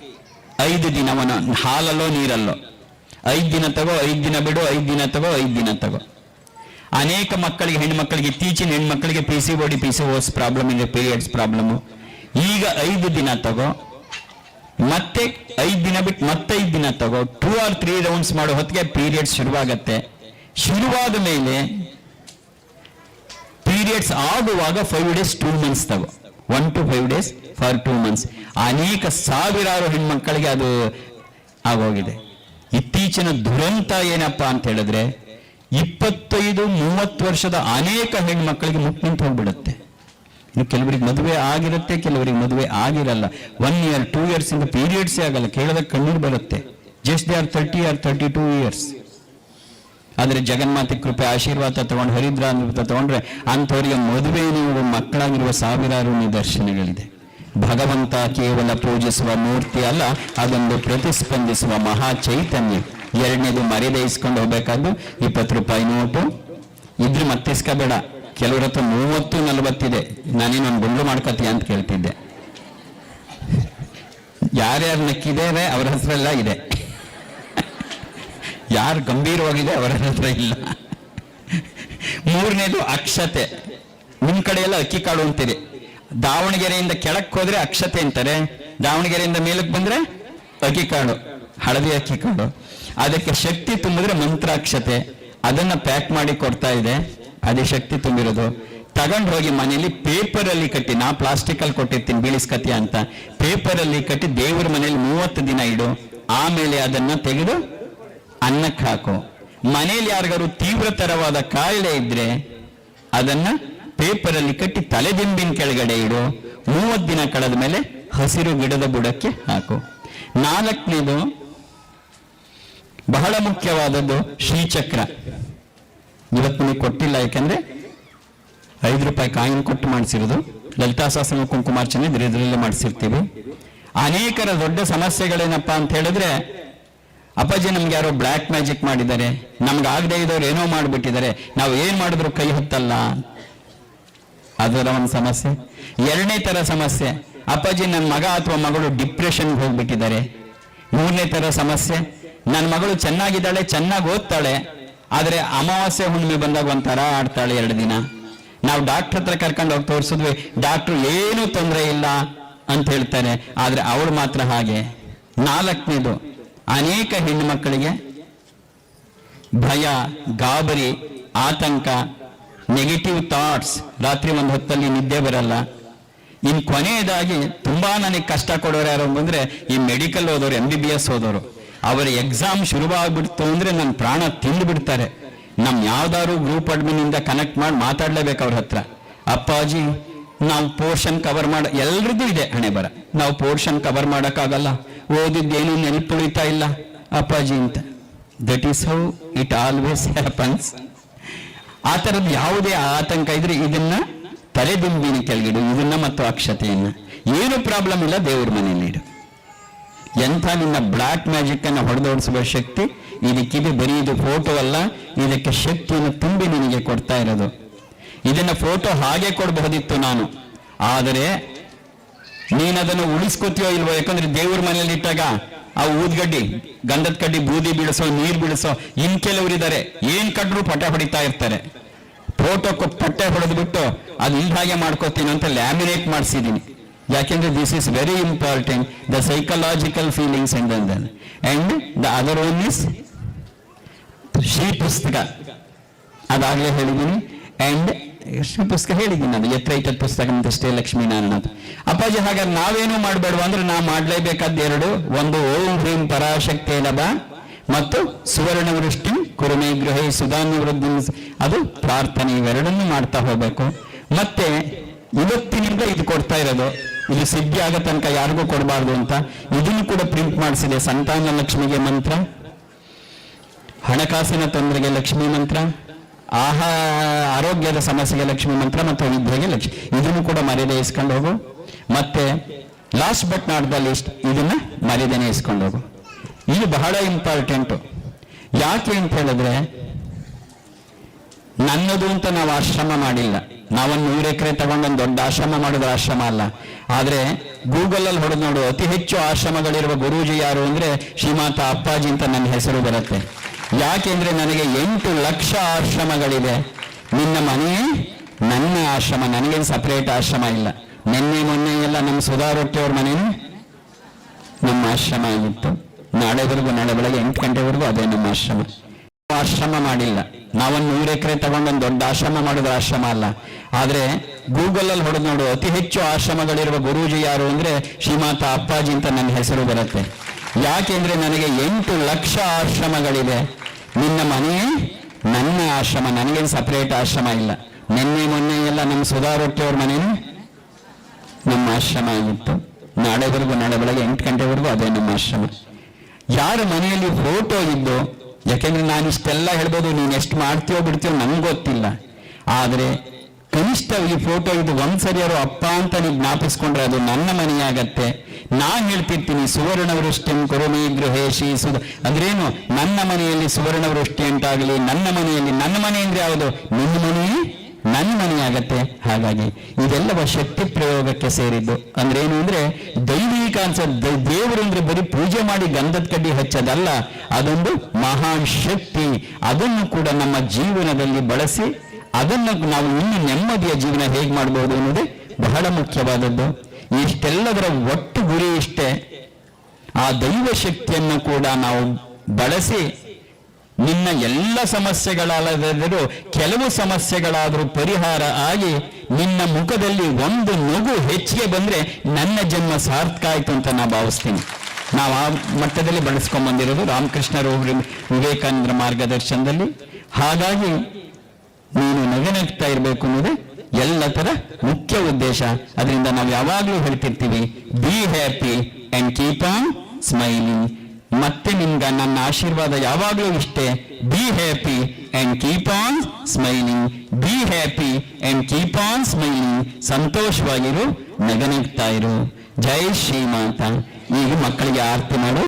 ಐದು ದಿನ ಒಂದೊಂದು ಹಾಲಲ್ಲೋ ನೀರಲ್ಲೋ. ಐದು ದಿನ ತಗೋ, ಐದು ದಿನ ಬಿಡು, ಐದು ದಿನ ತಗೋ, ಐದು ದಿನ ತಗೋ. ಅನೇಕ ಮಕ್ಕಳಿಗೆ, ಹೆಣ್ಮಕ್ಳಿಗೆ, ಇತ್ತೀಚಿನ ಹೆಣ್ಮಕ್ಳಿಗೆ P C O D P C O S problem ಇದೆ ಪೀರಿಯಡ್ಸ್ ಪ್ರಾಬ್ಲಮ್ ಈಗ ಐದು ದಿನ ತಗೋ. ಮತ್ತೆ ಐದು ದಿನ ಬಿಟ್ಟು ಮತ್ತೆ ಐದು ದಿನ ತಗೋ. ಟೂ ಆರ್ ತ್ರೀ ರೌಂಡ್ಸ್ ಮಾಡೋ ಹೊತ್ತಿಗೆ ಪೀರಿಯಡ್ ಶುರುವಾಗತ್ತೆ. ಶುರುವಾದ ಮೇಲೆ ಪೀರಿಯಡ್ಸ್ ಆಗುವಾಗ ಫೈವ್ ಡೇಸ್ ಟೂ ಮಂತ್ಸ್ ತಗೋ. One two five days for two months ಅನೇಕ ಸಾವಿರಾರು ಹೆಣ್ಮಕ್ಕಳಿಗೆ ಅದು ಆಗೋಗಿದೆ. ಇತ್ತೀಚಿನ ದುರಂತ ಏನಪ್ಪಾ ಅಂತ ಹೇಳಿದ್ರೆ, ಇಪ್ಪತ್ತೈದು, ಮೂವತ್ತು ವರ್ಷದ ಅನೇಕ ಹೆಣ್ಮಕ್ಕಳಿಗೆ ಮುಟ್ಟು ನಿಂತು ಹೋಗ್ಬಿಡುತ್ತೆ. ಇನ್ನು ಕೆಲವರಿಗೆ ಮದುವೆ ಆಗಿರುತ್ತೆ, ಕೆಲವರಿಗೆ ಮದುವೆ ಆಗಿರಲ್ಲ. ಒನ್ ಇಯರ್ ಟೂ ಇಯರ್ಸ್ ಇಂದ ಪೀರಿಯಡ್ಸ್ ಆಗಲ್ಲ. ಕೇಳಿದಾಗ ಕಣ್ಣೀರು ಬರುತ್ತೆ. Just they are thirty or thirty two years ಆದ್ರೆ ಜಗನ್ಮಾತೆ ಕೃಪೆ, ಆಶೀರ್ವಾದ ತಗೊಂಡು ಹರಿದ್ರ ಅಂತ ತಗೊಂಡ್ರೆ ಅಂಥವರಿಗೆ ಮದುವೆ ನೀವು ಮಕ್ಕಳಾಗಿರುವ ಸಾವಿರಾರು ನಿದರ್ಶನಗಳಿದೆ. ಭಗವಂತ ಕೇವಲ ಪೂಜಿಸುವ ಮೂರ್ತಿ ಅಲ್ಲ, ಅದೊಂದು ಪ್ರತಿಸ್ಪಂದಿಸುವ ಮಹಾ ಚೈತನ್ಯ. ಎರಡನೇದು ಮರ್ಯಾದೆ ಹೋಗ್ಬೇಕಾದ್ದು ಇಪ್ಪತ್ತು ರೂಪಾಯಿ ನೋಟು. ಇದ್ರೆ ಮತ್ತಿಸ್ಕೋಬೇಡ. ಕೆಲವ್ರ ಹತ್ರ ಮೂವತ್ತು, ನಲವತ್ತಿದೆ. ನಾನೇನೊಂದು ಗುಂಡು ಮಾಡ್ಕೊತೀಯ ಅಂತ ಕೇಳ್ತಿದ್ದೆ. ಯಾರ್ಯಾರು ನಕ್ಕಿದ್ದಾರೆ ಅವರ ಎಲ್ಲ ಇದೆ. ಯಾರು ಗಂಭೀರವಾಗಿದೆ ಅವರ ಹತ್ರ ಇಲ್ಲ. ಮೂರನೇದು ಅಕ್ಷತೆ. ನಿಮ್ಮ ಕಡೆ ಎಲ್ಲ ಅಕ್ಕಿ ಕಾಳು ಅಂತೀರಿ. ದಾವಣಗೆರೆಯಿಂದ ಕೆಳಕ್ಕೆ ಹೋದ್ರೆ ಅಕ್ಷತೆ ಅಂತಾರೆ. ದಾವಣಗೆರೆಯಿಂದ ಮೇಲಕ್ಕೆ ಬಂದ್ರೆ ಅಕ್ಕಿ ಕಾಳು, ಹಳದಿ ಅಕ್ಕಿ ಕಾಳು. ಅದಕ್ಕೆ ಶಕ್ತಿ ತುಂಬಿದ್ರೆ ಮಂತ್ರಾಕ್ಷತೆ. ಅದನ್ನ ಪ್ಯಾಕ್ ಮಾಡಿ ಕೊಡ್ತಾ ಇದೆ. ಅದೇ ಶಕ್ತಿ ತುಂಬಿರೋದು. ತಗೊಂಡು ಹೋಗಿ ಮನೆಯಲ್ಲಿ ಪೇಪರ್ ಅಲ್ಲಿ ಕಟ್ಟಿ, ನಾ ಪ್ಲಾಸ್ಟಿಕ್ ಅಲ್ಲಿ ಕೊಟ್ಟಿರ್ತೀನಿ ಬೀಳಿಸ್ಕತಿ ಅಂತ. ಪೇಪರ್ ಅಲ್ಲಿ ಕಟ್ಟಿ ದೇವ್ರ ಮನೆಯಲ್ಲಿ ಮೂವತ್ತು ದಿನ ಇಡು. ಆಮೇಲೆ ಅದನ್ನ ತೆಗೆದು ಅನ್ನಕ್ಕೆ ಹಾಕು. ಮನೆಯಲ್ಲಿ ಯಾರಿಗಾರು ತೀವ್ರತರವಾದ ಕಾಯಿಲೆ ಇದ್ರೆ ಅದನ್ನ ಪೇಪರ್ ಅಲ್ಲಿ ಕಟ್ಟಿ ತಲೆದಿಂಬಿನ ಕೆಳಗಡೆ ಇಡು. ಮೂವತ್ತು ದಿನ ಕಳೆದ ಮೇಲೆ ಹಸಿರು ಗಿಡದ ಬುಡಕ್ಕೆ ಹಾಕು. ನಾಲ್ಕನೇದು ಬಹಳ ಮುಖ್ಯವಾದದ್ದು ಶ್ರೀಚಕ್ರ. ಇವತ್ತು ನಿಮಗೆ ಕೊಟ್ಟಿಲ್ಲ, ಯಾಕೆಂದ್ರೆ ಐದು ರೂಪಾಯಿ ಕಾಯಿನ್ ಕೊಟ್ಟು ಮಾಡಿಸಿರೋದು. ಲಲಿತಾ ಸಹಸ್ರ ಕುಂಕುಮಾರ್ಚನೆ ಇದ್ರ ಇದರಲ್ಲೇ ಮಾಡಿಸಿರ್ತೀವಿ. ಅನೇಕರ ದೊಡ್ಡ ಸಮಸ್ಯೆಗಳೇನಪ್ಪ ಅಂತ ಹೇಳಿದ್ರೆ, ಅಪ್ಪಾಜಿ ನಮ್ಗೆ ಯಾರೋ ಬ್ಲ್ಯಾಕ್ ಮ್ಯಾಜಿಕ್ ಮಾಡಿದ್ದಾರೆ. ನಮ್ಗೆ ಆಗದೆ ಇದ್ದವ್ರು ಏನೋ ಮಾಡಿಬಿಟ್ಟಿದ್ದಾರೆ. ನಾವು ಏನ್ ಮಾಡಿದ್ರು ಕೈ ಹೊತ್ತಲ್ಲ. ಅದರ ಒಂದು ಸಮಸ್ಯೆ. ಎರಡನೇ ತರ ಸಮಸ್ಯೆ, ಅಪ್ಪಾಜಿ ನನ್ನ ಮಗ ಅಥವಾ ಮಗಳು ಡಿಪ್ರೆಷನ್ಗೆ ಹೋಗ್ಬಿಟ್ಟಿದ್ದಾರೆ. ಮೂರನೇ ತರ ಸಮಸ್ಯೆ ನನ್ನ ಮಗಳು ಚೆನ್ನಾಗಿದ್ದಾಳೆ, ಚೆನ್ನಾಗಿ ಓದ್ತಾಳೆ. ಆದ್ರೆ ಅಮಾವಾಸ್ಯೆ ಹುಣ್ಣಿಮೆ ಬಂದಾಗ ಒಂಥರ ಆಡ್ತಾಳೆ ಎರಡು ದಿನ. ನಾವು ಡಾಕ್ಟರ್ ಹತ್ರ ಕರ್ಕೊಂಡು ಹೋಗಿ ತೋರಿಸಿದ್ವಿ ಡಾಕ್ಟ್ರು ಏನೂ ತೊಂದರೆ ಇಲ್ಲ ಅಂತ ಹೇಳ್ತಾರೆ ಆದರೆ ಅವಳು ಮಾತ್ರ ಹಾಗೆ. ನಾಲ್ಕನೇದು, ಅನೇಕ ಹೆಣ್ಣು ಮಕ್ಕಳಿಗೆ ಭಯ, ಗಾಬರಿ, ಆತಂಕ ನೆಗೆಟಿವ್ ಥಾಟ್ಸ್ ರಾತ್ರಿ ಒಂದು ಹೊತ್ತಲ್ಲಿ ನಿದ್ದೆ ಬರಲ್ಲ. ಇನ್ನು ಕೊನೆಯದಾಗಿ ತುಂಬಾ ನನಗೆ ಕಷ್ಟ ಕೊಡೋರು ಯಾರು ಬಂದ್ರೆ ಈ ಮೆಡಿಕಲ್ ಓದೋರು ಎಂ ಬಿ ಬಿ ಎಸ್ ಓದೋರು. ಅವರ ಎಕ್ಸಾಮ್ ಶುರುವಾಗ್ಬಿಡ್ತು ಅಂದ್ರೆ ನನ್ನ ಪ್ರಾಣ ತಿಂದು ಬಿಡ್ತಾರೆ. ನಮ್ ಯಾವ್ದಾದ್ರು ಗ್ರೂಪ್ ಅಡ್ಮಿನ್ ಇಂದ ಕನೆಕ್ಟ್ ಮಾಡಿ ಮಾತಾಡ್ಲೇಬೇಕು ಅವ್ರ ಹತ್ರ. ಅಪ್ಪಾಜಿ, ನಾವು ಪೋರ್ಷನ್ ಕವರ್ ಮಾಡ, ಎಲ್ರದ್ದು ಇದೆ ಹಣೆ ಬರ. ನಾವು ಪೋರ್ಷನ್ ಕವರ್ ಮಾಡಕ್ಕಾಗಲ್ಲ. ಓದಿದ್ದೇನು ನೆನಪುಳಿತಾ ಇಲ್ಲ. ಅಪ್ಪಾಜಿ ಅಂತ. That is how it always happens ಆ ಥರದ್ದು ಯಾವುದೇ ಆತಂಕ ಇದ್ರೆ ಇದನ್ನ ತಲೆದುಂಬಿನ ಕೆಳಗಿಡು, ಇದನ್ನ ಮತ್ತು ಅಕ್ಷತೆಯನ್ನ. ಏನು ಪ್ರಾಬ್ಲಮ್ ಇಲ್ಲ, ದೇವ್ರ ಮನೆಯಲ್ಲಿ ಇಡು ಎಂಥ ನಿನ್ನ ಬ್ಲಾಕ್ ಮ್ಯಾಜಿಕ್ ಅನ್ನ ಹೊಡೆದೋಡಿಸುವ ಶಕ್ತಿ? ಇದಕ್ಕಿದೆ ಬರೀ ಇದು ಫೋಟೋ ಅಲ್ಲ, ಇದಕ್ಕೆ ಶಕ್ತಿಯನ್ನು ತುಂಬಿ ನಿನಗೆ ಕೊಡ್ತಾ ಇರೋದು. ಇದನ್ನ ಫೋಟೋ ಹಾಗೆ ಕೊಡಬಹುದಿತ್ತು ನಾನು. ಆದರೆ, ನೀನದನ್ನು ಉಳಿಸ್ಕೊತೀಯೋ ಇಲ್ವೋ? ಯಾಕಂದ್ರೆ ದೇವ್ರ ಮನೆಯಲ್ಲಿ ಇಟ್ಟಾಗ ಆ ಊದ್ಗಡ್ಡಿ, ಗಂಧದ ಕಡ್ಡಿ, ಬೂದಿ ಬಿಡಿಸೋ ನೀರ್ ಬಿಡಿಸೋ ಇನ್ ಕೆಲವರಿದ್ದಾರೆ ಏನ್ ಕಡ್ರು ಪಟ ಹೊಡಿತಾ ಇರ್ತಾರೆ. ಫೋಟೋ ಪಟ್ಟೆ ಹೊಡೆದ್ಬಿಟ್ಟು ಅದು ಇಲ್ ಹಾಗೆ ಮಾಡ್ಕೋತೀನಿ ಅಂತ ಲ್ಯಾಮಿನೇಟ್ ಮಾಡಿಸಿದ್ದೀನಿ. ಯಾಕೆಂದ್ರೆ this is very important the psychological feelings and then and the other one is Shri ಪುಸ್ತಕ. ಅದಾಗಲೇ ಹೇಳಿದ್ದೀನಿ. ಅಂಡ್ ಶ್ರೀ ಪುಸ್ತಕ ಹೇಳಿದ್ದೀನಿ ನಾನು. ಐತದ ಪುಸ್ತಕ ಅಂತಷ್ಟೇ ಲಕ್ಷ್ಮೀನಾರಾಯಣ ಅಂತ. ಅಪ್ಪಾಜಿ, ಹಾಗಾದ್ರೆ ನಾವೇನು ಮಾಡಬೇಡ ಅಂದ್ರೆ ನಾವು ಮಾಡಲೇಬೇಕಾದ ಎರಡು. ಒಂದು, ಓಂ ಹ್ರೀಂ ಪರಾಶಕ್ತಿ ಲಭ ಮತ್ತು ಸುವರ್ಣ ವೃಷ್ಟಿ ಕುರುಮೆ ಗೃಹೆ ಸುಧಾನ್ಯ ವೃದ್ಧಿ ಅದು ಪ್ರಾರ್ಥನೆ ಇವೆರಡನ್ನೂ ಮಾಡ್ತಾ ಹೋಗ್ಬೇಕು. ಮತ್ತೆ ಇವತ್ತಿನಿಂದ ಇದು ಕೊಡ್ತಾ ಇರೋದು. ಇದು ಸಿದ್ಧಿ ಆಗೋ ತನಕ ಯಾರಿಗೂ ಕೊಡಬಾರ್ದು ಅಂತ ಇದನ್ನು ಕೂಡ ಪ್ರಿಂಟ್ ಮಾಡಿಸಿದೆ ಸಂತಾನ ಲಕ್ಷ್ಮಿಗೆ ಮಂತ್ರ, ಹಣಕಾಸಿನ ತೊಂದರೆಗೆ ಲಕ್ಷ್ಮಿ ಮಂತ್ರ, ಆಹಾ, ಆರೋಗ್ಯದ ಸಮಸ್ಯೆಗೆ ಲಕ್ಷ್ಮಿ ಮಂತ್ರ ಮತ್ತು ವಿದ್ಯೆಗೆ ಲಕ್ಷ್ಮಿ. ಇದನ್ನು ಕೂಡ ಮರ್ಯಾದೆ ಇಸ್ಕೊಂಡು ಹೋಗು. ಮತ್ತೆ last but not the least ಇದನ್ನ ಮರ್ಯಾದೆನೆ ಇಸ್ಕೊಂಡು ಹೋಗು. ಇದು ಬಹಳ ಇಂಪಾರ್ಟೆಂಟು ಯಾಕೆ ಅಂತ ಹೇಳಿದ್ರೆ ನನ್ನದು ಅಂತ ನಾವು ಆಶ್ರಮ ಮಾಡಿಲ್ಲ. ನಾವೊಂದು ನೂರು ಎಕರೆ ತಗೊಂಡೊಂದು ದೊಡ್ಡ ಆಶ್ರಮ ಮಾಡಿದ್ರೆ ಆಶ್ರಮ ಅಲ್ಲ. ಆದ್ರೆ ಗೂಗಲ್ ಅಲ್ಲಿ ಹೊಡೆದು ನೋಡು, ಅತಿ ಹೆಚ್ಚು ಆಶ್ರಮಗಳಿರುವ ಗುರೂಜಿ ಯಾರು ಅಂದ್ರೆ ಶ್ರೀಮಾತ ಅಪ್ಪಾಜಿ ಅಂತ ನನ್ನ ಹೆಸರು ಬರುತ್ತೆ. ಯಾಕೆಂದ್ರೆ ನನಗೆ ಎಂಟು ಲಕ್ಷ ಆಶ್ರಮಗಳಿದೆ ನಿನ್ನ ಮನೆ, ನನ್ನ ಆಶ್ರಮ, ನನಗೇನು ಸಪರೇಟ್ ಆಶ್ರಮ ಇಲ್ಲ. ನಿನ್ನೆ, ಮೊನ್ನೆ ಎಲ್ಲ ನಮ್ಮ ಸುಧಾ ರೊಟ್ಟಿಯವ್ರ ಮನೇನೆ ನಮ್ಮ ಆಶ್ರಮ ಆಗಿತ್ತು. ನಾಳೆವರೆಗೂ, ನಾಳೆ ಬೆಳಗ್ಗೆ ಎಂಟು ಗಂಟೆವರೆಗೂ ಅದೇ ನಮ್ಮ ಆಶ್ರಮ. ಆಶ್ರಮ ಮಾಡಿಲ್ಲ. ನಾವೊಂದು ನೂರು ಎಕರೆ ತಗೊಂಡೊಂದು ದೊಡ್ಡ ಆಶ್ರಮ ಮಾಡಿದ್ರೆ ಆಶ್ರಮ ಅಲ್ಲ. ಆದ್ರೆ ಗೂಗಲ್ ಅಲ್ಲಿ ಹೊಡೆದು ನೋಡು, ಅತಿ ಹೆಚ್ಚು ಆಶ್ರಮಗಳಿರುವ ಗುರೂಜಿ ಯಾರು ಅಂದ್ರೆ ಶ್ರೀಮಾತ ಅಪ್ಪಾಜಿ ಅಂತ ನನ್ನ ಹೆಸರು ಬರುತ್ತೆ. ಯಾಕೆಂದ್ರೆ ನನಗೆ ಎಂಟು ಲಕ್ಷ ಆಶ್ರಮಗಳಿದೆ ನಿನ್ನ ಮನೆ, ನನ್ನ ಆಶ್ರಮ, ನನಗೇನು ಸಪರೇಟ್ ಆಶ್ರಮ ಇಲ್ಲ. ನಿನ್ನೆ, ಮೊನ್ನೆ ಎಲ್ಲ ನಮ್ಮ ಸುಧಾ ರೊಟ್ಟಿ ಅವ್ರ ಮನೇನೆ ನಮ್ಮ ಆಶ್ರಮ ಆಗಿತ್ತು. ನಾಳೆವರೆಗೂ, ನಾಳೆ ಬೆಳಗ್ಗೆ ಎಂಟು ಗಂಟೆವರೆಗೂ ಅದೇ ನಮ್ಮ ಆಶ್ರಮ. ಯಾರ ಮನೆಯಲ್ಲಿ ಫೋಟೋ ಇದ್ದು ಯಾಕೆಂದ್ರೆ ನಾನು ಇಷ್ಟೆಲ್ಲ ಹೇಳ್ಬೋದು, ನೀನು ಎಷ್ಟು ಮಾಡ್ತೀಯೋ ಬಿಡ್ತೀಯೋ ನಂಗೆ ಗೊತ್ತಿಲ್ಲ. ಆದ್ರೆ ಕನಿಷ್ಠ ಈ ಫೋಟೋ ಇದು ಒಂದ್ಸರಿ ಯಾರು ಅಪ್ಪ ಅಂತ ನೀವು ಜ್ಞಾಪಿಸ್ಕೊಂಡ್ರೆ ಅದು ನನ್ನ ಮನೆಯಾಗತ್ತೆ. ನಾ ಹೇಳ್ತಿರ್ತೀನಿ ಸುವರ್ಣ ವೃಷ್ಟಿ ಕುರುಮೇ ಗೃಹೇಶಿ ಸುಧ ಅಂದ್ರೇನು, ನನ್ನ ಮನೆಯಲ್ಲಿ ಸುವರ್ಣ ವೃಷ್ಟಿ ಅಂತಾಗಲಿ ನನ್ನ ಮನೆಯಲ್ಲಿ, ನನ್ನ ಮನೆ ಅಂದ್ರೆ ಯಾವುದು? ನಿನ್ನ ಮನೆಯಲ್ಲಿ ನನ್ನ ಮನೆಯಾಗತ್ತೆ. ಹಾಗಾಗಿ ಇದೆಲ್ಲವ ಶಕ್ತಿ ಪ್ರಯೋಗಕ್ಕೆ ಸೇರಿದ್ದು. ಅಂದ್ರೆ ಏನು ಅಂದ್ರೆ ದೈವಿಕ ಅನ್ಸ ದೇವರು ಅಂದ್ರೆ ಬರೀ ಪೂಜೆ ಮಾಡಿ ಗಂಧದ ಕಡ್ಡಿ ಹಚ್ಚದಲ್ಲ, ಅದೊಂದು ಮಹಾನ್ ಶಕ್ತಿ. ಅದನ್ನು ಕೂಡ ನಮ್ಮ ಜೀವನದಲ್ಲಿ ಬಳಸಿ, ಅದನ್ನು ನಾವು ಇನ್ನು ನೆಮ್ಮದಿಯ ಜೀವನ ಹೇಗೆ ಮಾಡಬಹುದು ಅನ್ನೋದೇ ಬಹಳ ಮುಖ್ಯವಾದದ್ದು. ಇಷ್ಟೆಲ್ಲದರ ಒಟ್ಟು ಗುರಿ ಇಷ್ಟೇ. ಆ ದೈವ ಶಕ್ತಿಯನ್ನು ಕೂಡ ನಾವು ಬಳಸಿ ನಿನ್ನ ಎಲ್ಲ ಸಮಸ್ಯೆಗಳಾದರೂ ಕೆಲವು ಸಮಸ್ಯೆಗಳಾದರೂ ಪರಿಹಾರ ಆಗಿ ನಿನ್ನ ಮುಖದಲ್ಲಿ ಒಂದು ನಗು ಹೆಚ್ಚಿಗೆ ಬಂದ್ರೆ ನನ್ನ ಜನ್ಮ ಸಾರ್ಥಕ ಆಯ್ತು ಅಂತ ನಾ ಭಾವಿಸ್ತೀನಿ. ನಾವು ಆ ಮಟ್ಟದಲ್ಲಿ ಬಳಸ್ಕೊಂಡ್ ಬಂದಿರೋದು ರಾಮಕೃಷ್ಣರು ವಿವೇಕಾನಂದರ ಮಾರ್ಗದರ್ಶನದಲ್ಲಿ. ಹಾಗಾಗಿ ನೀನು ನಗನಗ್ತಾ ಇರಬೇಕು ಅನ್ನೋದೇ ಎಲ್ಲ ತರ ಮುಖ್ಯ ಉದ್ದೇಶ. ಅದರಿಂದ ನಾವು ಯಾವಾಗಲೂ ಹೇಳ್ತಿರ್ತೀವಿ be happy and keep on smiling ಮತ್ತೆ ನಿಮ್ಗ ನನ್ನ ಆಶೀರ್ವಾದ ಯಾವಾಗಲೂ ಇಷ್ಟೇ. Be happy and keep on smiling be happy and keep on smiling ಸಂತೋಷವಾಗಿರು, ನಗನಗ್ತಾ ಇರು. ಜೈ ಶ್ರೀಮಾತ. ಈಗ ಮಕ್ಕಳಿಗೆ ಆರ್ತಿ ಮಾಡು.